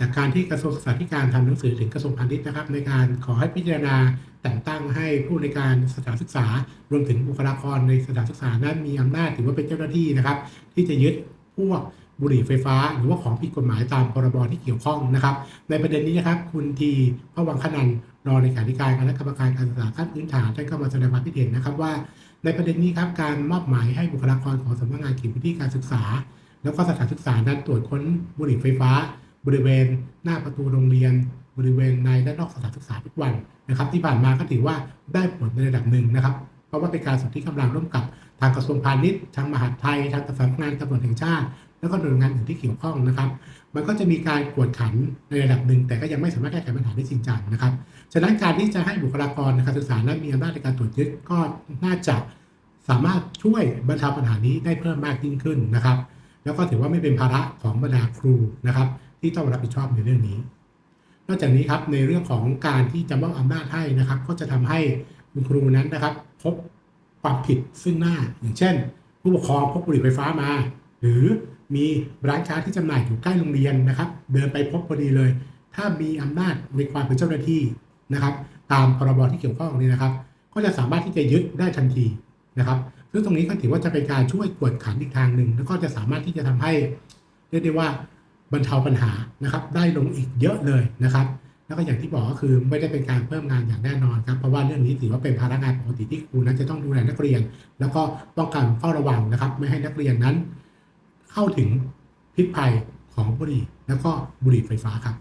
จากการที่กระทรวงศึกษาธิการทำหนังสือถึงกระทรวงพาณิชย์นะครับ ในการขอให้พิจารณาแต่งตั้งให้ผู้ในการสถานศึกษา รวมถึงบุคลากรในสถานศึกษานั้นมีอำนาจถือว่าเป็นเจ้าหน้าที่นะครับ ที่จะยึดพวกบุหรี่ไฟฟ้า หรือว่าของผิดกฎหมายตามพรบที่เกี่ยวข้องนะครับ ในประเด็นนี้นะครับ คุณทีพระวังคนันรองเลขาธิการคณะกรรมการการศึกษาขั้นพื้นฐานท่านก็มาแสดงความคิดเห็นนะครับว่า ในประเด็นนี้ครับการมอบหมายให้บุคลากรของสำนักงานเขตพื้นที่การศึกษา แล้วก็สถานศึกษานั้นตรวจค้นบุหรี่ไฟฟ้า บริเวณหน้าประตูโรงเรียน บริเวณในและนอกสถานศึกษาทุกวันนะครับที่ผ่านมาก็ถือว่าได้ผลในระดับหนึ่งนะครับ เพราะว่าเป็นการสนที่กำลังร่วมกับทางกระทรวงพาณิชย์ทางมหาดไทยทางสำนักงานตำรวจแห่งชาติ แล้วก็หน่วยงานอื่นที่เกี่ยวข้องนะครับ มันก็จะมีการกวดขันในระดับหนึ่งแต่ก็ยังไม่สามารถแก้ไขปัญหาได้จริงจังนะครับฉะนั้นการที่จะให้บุคลากรนการศึกษานั้นมีอำนาจในการตรวจยึดก็น่าจะสามารถช่วยบรรเทาปัญหานี้ได้เพิ่มมากยิ่งขึ้นนะครับ แล้วก็ถือว่าไม่เป็นภาระของบรรดาครูนะครับ ที่ต้องรับผิดชอบในเรื่องนี้ นอกจากนี้ครับในเรื่องของการที่จะมอบอำนาจให้นะครับ ก็จะทำให้คุณครูนั้นนะครับ พบความผิดซึ่งหน้า อย่างเช่น ผู้ปกครองพกบุหรี่ไฟฟ้ามา หรือมีร้านค้าที่จำหน่ายอยู่ใกล้โรงเรียนนะครับ เดินไปพบพอดีเลย ถ้ามีอำนาจในความเป็นเจ้าหน้าที่นะครับ ตามพรบที่เกี่ยวข้องนี้นะครับ ก็จะสามารถที่จะยึดได้ทันทีนะครับซึ่งตรงนี้ก็ถือว่าจะเป็นการช่วยกวดขันอีกทางหนึ่ง แล้วก็จะสามารถที่จะทำให้เรียกได้ว่า บรรเทาปัญหานะครับ ได้ลงอีกเยอะเลยนะครับแล้วก็อย่างที่บอกก็คือไม่ได้เป็นการเพิ่มงานอย่างแน่นอนครับเพราะว่าเรื่องนี้ถือว่าเป็นภาระงานปกติที่ครูนั้นจะต้องดูแลนักเรียน แล้วก็ป้องกันเฝ้าระวังนะครับ ไม่ให้นักเรียนนั้น เข้าถึงพิษภัยของบุหรี่ แล้วก็บุหรี่ไฟฟ้าครับ